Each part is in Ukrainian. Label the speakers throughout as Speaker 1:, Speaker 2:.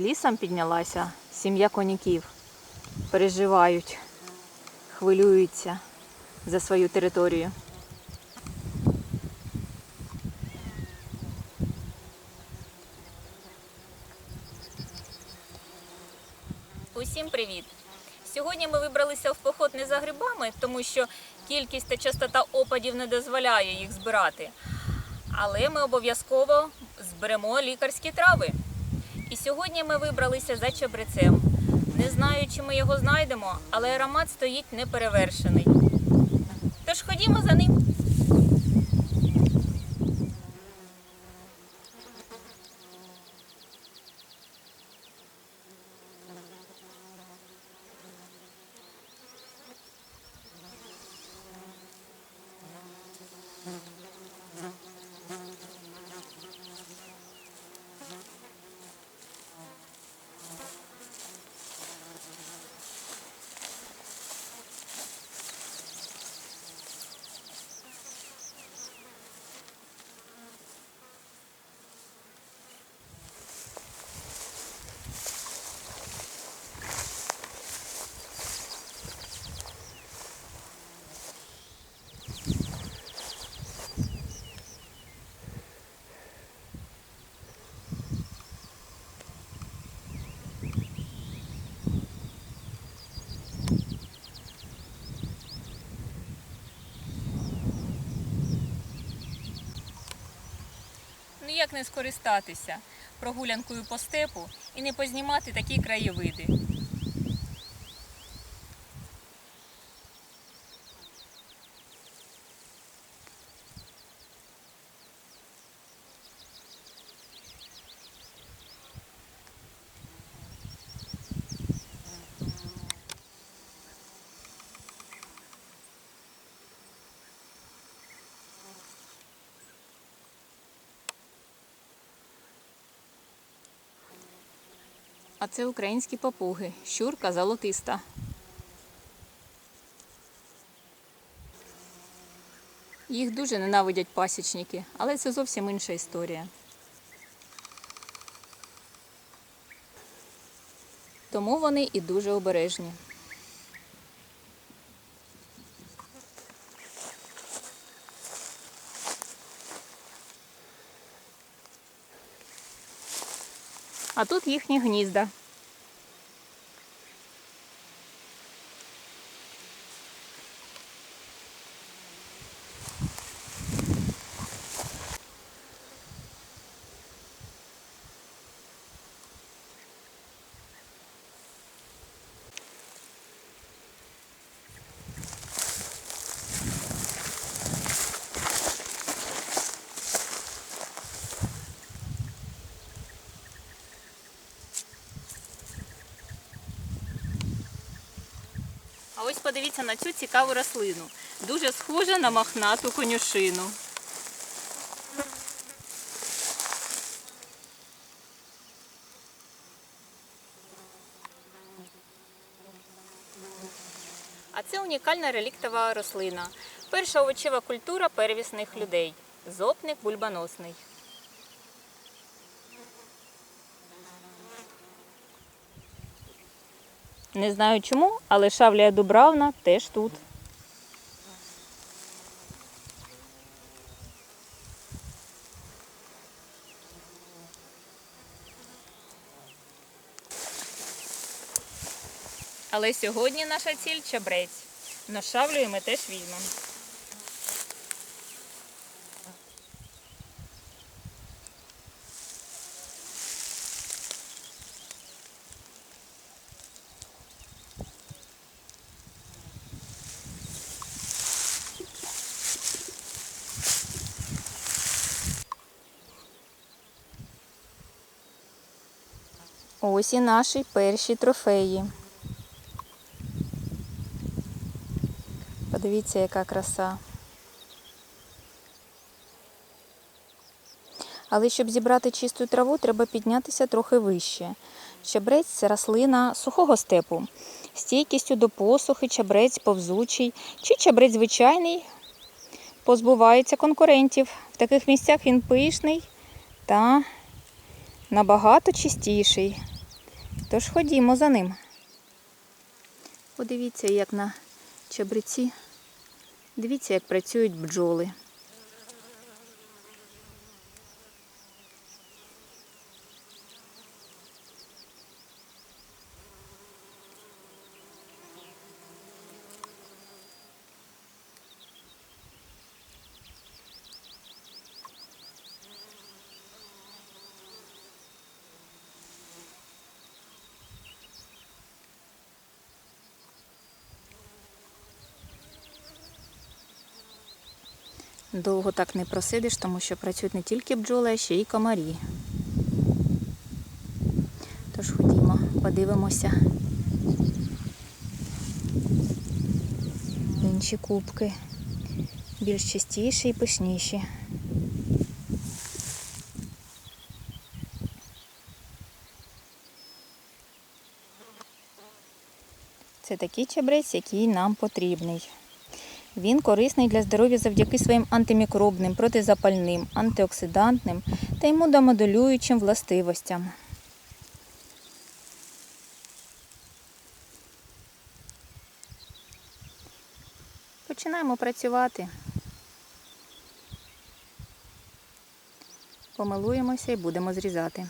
Speaker 1: Лісом піднялася сім'я коняків. Переживають, хвилюються за свою територію. Усім привіт! Сьогодні ми вибралися в поход не за грибами, тому що кількість та частота опадів не дозволяє їх збирати. Але ми обов'язково зберемо лікарські трави. І сьогодні ми вибралися за чабрецем. Не знаю, чи ми його знайдемо, але аромат стоїть неперевершений. Тож ходімо за ним. Як не скористатися прогулянкою по степу і не познімати такі краєвиди. А це українські папуги, щурка золотиста. Їх дуже ненавидять пасічники, але це зовсім інша історія. Тому вони і дуже обережні. А тут їхні гнізда. Подивіться на цю цікаву рослину. Дуже схожа на мохнату конюшину. А це унікальна реліктова рослина. Перша овочева культура первісних людей. Зопник бульбоносний. Не знаю чому, але шавлія дубравна теж тут. Але сьогодні наша ціль чабрець. На шавлю ми теж візьмемо. Ось і наші перші трофеї. Подивіться, яка краса. Але щоб зібрати чисту траву, треба піднятися трохи вище. Чабрець це рослина сухого степу. Стійкістю до посухи, чабрець повзучий чи чабрець звичайний позбувається конкурентів. В таких місцях він пишний та набагато чистіший. Тож ходімо за ним. Подивіться, як на чабриці. Дивіться, як працюють бджоли. Довго так не просидиш, тому що працюють не тільки бджоли, а ще й комарі. Тож ходімо, подивимося. Інші кубки. Більш чистіші і пишніші. Це такий чебрець, який нам потрібний. Він корисний для здоров'я завдяки своїм антимікробним, протизапальним, антиоксидантним та імуномодулюючим властивостям. Починаємо працювати. Помилуємося і будемо зрізати.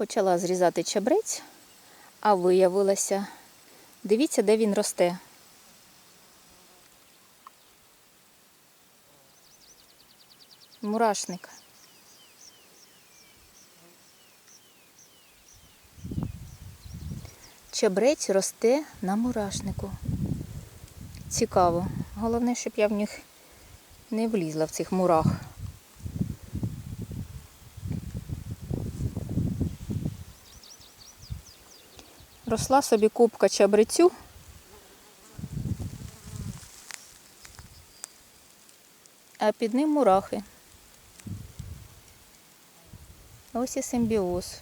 Speaker 1: Почала зрізати чабрець, а виявилося, дивіться, де він росте. Мурашник. Чабрець росте на мурашнику. Цікаво. Головне, щоб я в них не влізла в цих мурах. Росла собі кубка чабрецю. А під ним мурахи. Ось і симбіоз.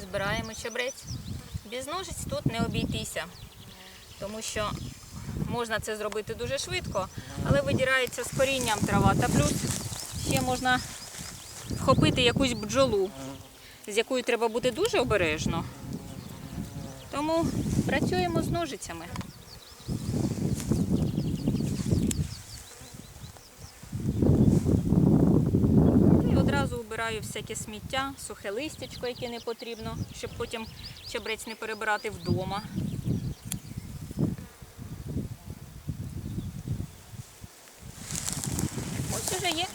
Speaker 1: Збираємо чабрець. Без ножиць тут не обійтися, тому що можна це зробити дуже швидко, але видірається з корінням трава. Та плюс ще можна вхопити якусь бджолу, з якою треба бути дуже обережно. Тому працюємо з ножицями. І одразу убираю всяке сміття, сухе листячко, яке не потрібно, щоб потім чабрець не перебирати вдома. Ось уже є.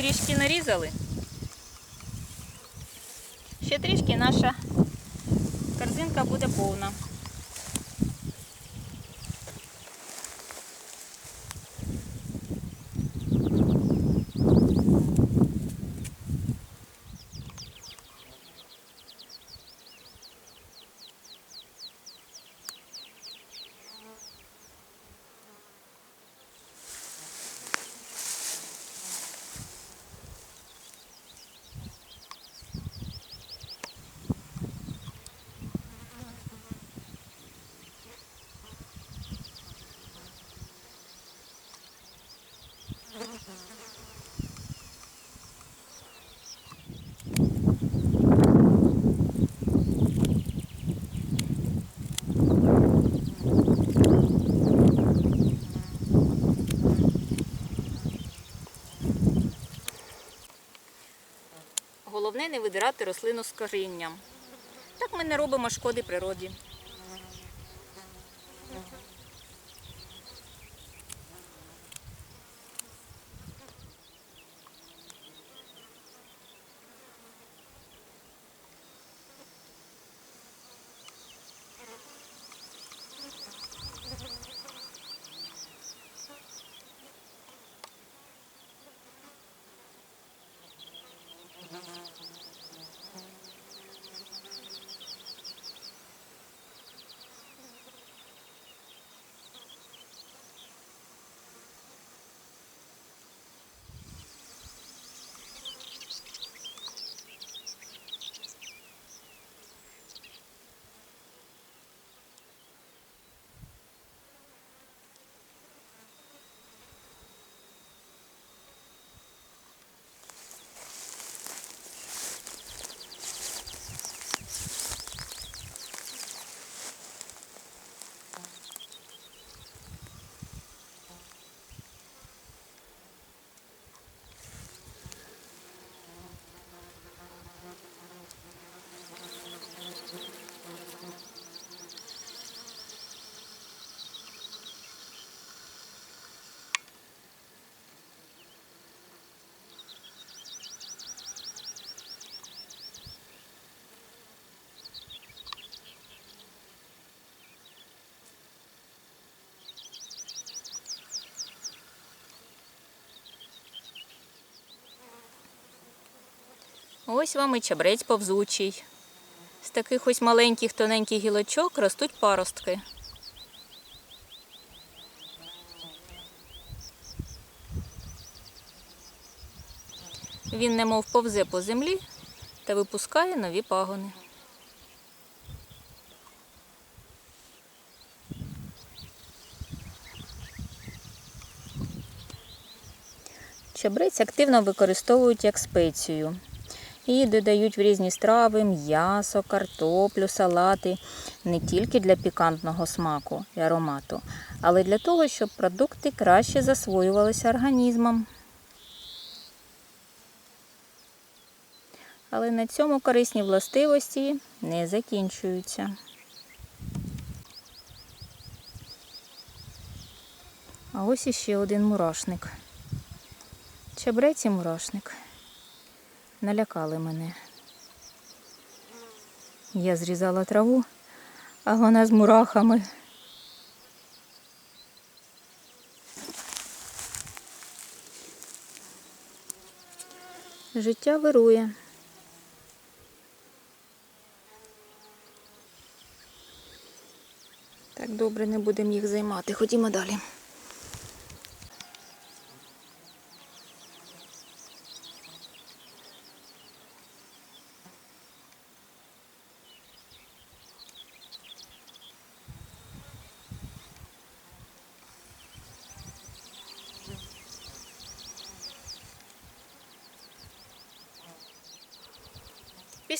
Speaker 1: Трішки нарізали. Ще трішки наша корзинка буде повна. Головне не видирати рослину з корінням. Так ми не робимо шкоди природі. Ось вам і чабрець повзучий. З таких ось маленьких тоненьких гілочок ростуть паростки. Він немов повзе по землі та випускає нові пагони. Чабрець активно використовують як спецію. Її додають в різні страви, м'ясо, картоплю, салати не тільки для пікантного смаку і аромату, але й для того, щоб продукти краще засвоювалися організмом. Але на цьому корисні властивості не закінчуються. А ось іще один мурашник. Чабрець і мурашник. Налякали мене. Я зрізала траву, а вона з мурахами. Життя вирує. Так добре, не будемо їх займати. Ходімо далі.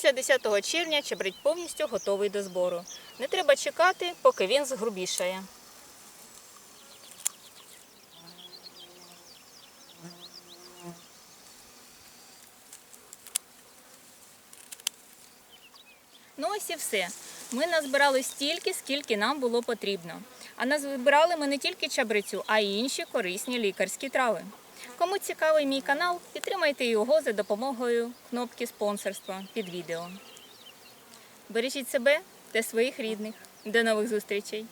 Speaker 1: Після 10 червня чебредь повністю готовий до збору. Не треба чекати, поки він згрубішає. Ну ось і все. Ми назбирали стільки, скільки нам було потрібно. А назбирали ми не тільки чабрицю, а й інші корисні лікарські трави. Кому цікавий мій канал, підтримайте його за допомогою кнопки спонсорства під відео. Бережіть себе та своїх рідних. До нових зустрічей!